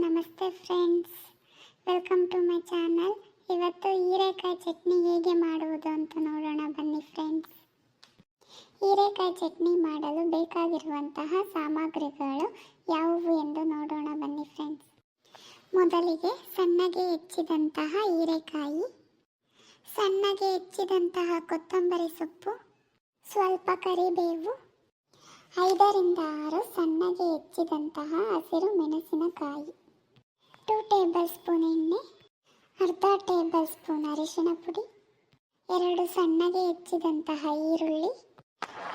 ನಮಸ್ತೆ friends welcome to my channel ಇವತ್ತು ಹೀರೆಕಾಯಿ ಚಟ್ನಿ ಹೇಗೆ ಮಾಡುವುದು ಅಂತ ನೋಡೋಣ, ಬನ್ನಿ ಫ್ರೆಂಡ್ಸ್ ಹೀರೆಕಾಯಿ ಚಟ್ನಿ ಮಾಡಲು ಬೇಕಾಗಿರುವಂತಹ ಸಾಮಗ್ರಿಗಳು ಯಾವುವು ಎಂದು ನೋಡೋಣ, ಬನ್ನಿ ಫ್ರೆಂಡ್ಸ್ ಮೊದಲಿಗೆ ಸಣ್ಣಗೆ ಹೆಚ್ಚಿದಂತಹ ಹೀರೆಕಾಯಿ, ಸಣ್ಣಗೆ ಹೆಚ್ಚಿದಂತಹ ಕೊತ್ತಂಬರಿ ಸೊಪ್ಪು, ಸ್ವಲ್ಪ ಕರಿಬೇವು, ಐದರಿಂದ ಆರು ಸಣ್ಣಗೆ ಹೆಚ್ಚಿದಂತಹ ಹಸಿರು ಮೆಣಸಿನಕಾಯಿ ಟೂ ಟೇಬಲ್ ಸ್ಪೂನ್ ಎಣ್ಣೆ, ಅರ್ಧ ಟೇಬಲ್ ಸ್ಪೂನ್ ಅರಿಶಿನ ಪುಡಿ, ಎರಡು ಸಣ್ಣಗೆ ಹೆಚ್ಚಿದಂತಹ ಈರುಳ್ಳಿ,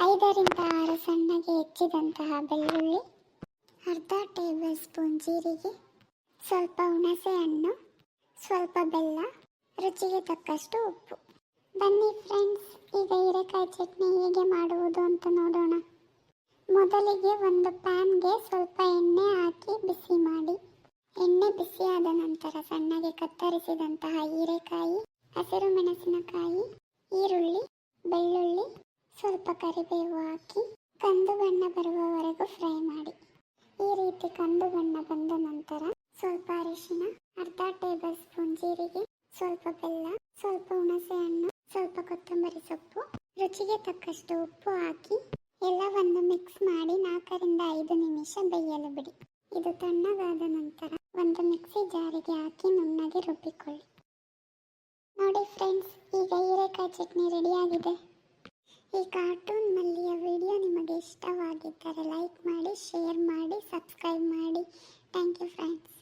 ಐದರಿಂದ ಆರು ಸಣ್ಣಗೆ ಹೆಚ್ಚಿದಂತಹ ಬೆಳ್ಳುಳ್ಳಿ, ಅರ್ಧ ಟೇಬಲ್ ಸ್ಪೂನ್ ಜೀರಿಗೆ, ಸ್ವಲ್ಪ ಹುಣಸೆ ಹಣ್ಣು, ಸ್ವಲ್ಪ ಬೆಲ್ಲ, ರುಚಿಗೆ ತಕ್ಕಷ್ಟು ಉಪ್ಪು. ಬನ್ನಿ ಫ್ರೆಂಡ್ಸ್ ಈಗ ಹೀರೆಕಾಯಿ ಚಟ್ನಿ ಹೇಗೆ ಮಾಡುವುದು ಅಂತ ನೋಡೋಣ. ಮೊದಲಿಗೆ ಒಂದು ಪ್ಯಾನ್ಗೆ ಸ್ವಲ್ಪ ಎಣ್ಣೆ ಹಾಕಿ ಬಿಸಿ ಮಾಡಿ. ಎಣ್ಣೆ ಬಿಸಿಯಾದ ನಂತರ ಸಣ್ಣಗೆ ಕತ್ತರಿಸಿದಂತಹ ಹೀರೆಕಾಯಿ, ಹಸಿರು ಮೆಣಸಿನಕಾಯಿ, ಈರುಳ್ಳಿ, ಬೆಳ್ಳುಳ್ಳಿ, ಸ್ವಲ್ಪ ಕರಿಬೇವು ಹಾಕಿ ಕಂದು ಬಣ್ಣ ಬರುವವರೆಗೂ ಫ್ರೈ ಮಾಡಿ. ಈ ರೀತಿ ಕಂದು ಬಣ್ಣ ಬಂದ ನಂತರ ಸ್ವಲ್ಪ ಅರಿಶಿನ ಅರ್ಧ ಟೇಬಲ್ ಸ್ಪೂನ್ ಜೀರಿಗೆ, ಸ್ವಲ್ಪ ಬೆಲ್ಲ, ಸ್ವಲ್ಪ ಹುಣಸೆ ಹಣ್ಣು ಸ್ವಲ್ಪ ಕೊತ್ತಂಬರಿ ಸೊಪ್ಪು, ರುಚಿಗೆ ತಕ್ಕಷ್ಟು ಉಪ್ಪು ಹಾಕಿ ಎಲ್ಲವನ್ನು ಮಿಕ್ಸ್ ಮಾಡಿ ನಾಲ್ಕರಿಂದ ಐದು ನಿಮಿಷ ಬೇಯಲು ಬಿಡಿ. ಇದು ತಣ್ಣಗಾದ ನಂತರ ಒಂದು ಮಿಕ್ಸಿ ಜಾರಿಗೆ ಹಾಕಿ ನುಣ್ಣಗೆ ರುಬ್ಬಿಕೊಳ್ಳಿ. ನೋಡಿ ಫ್ರೆಂಡ್ಸ್ ಈಗ ಹೀರೆಕಾಯಿ ಚಟ್ನಿ ರೆಡಿಯಾಗಿದೆ ಈ ಕಾರ್ಟೂನ್ ಮಲ್ಲಿಯ ವಿಡಿಯೋ ನಿಮಗೆ ಇಷ್ಟವಾಗಿದ್ದರೆ ಲೈಕ್ ಮಾಡಿ ಶೇರ್ ಮಾಡಿ ಸಬ್ಸ್ಕ್ರೈಬ್ ಮಾಡಿ. Thank you friends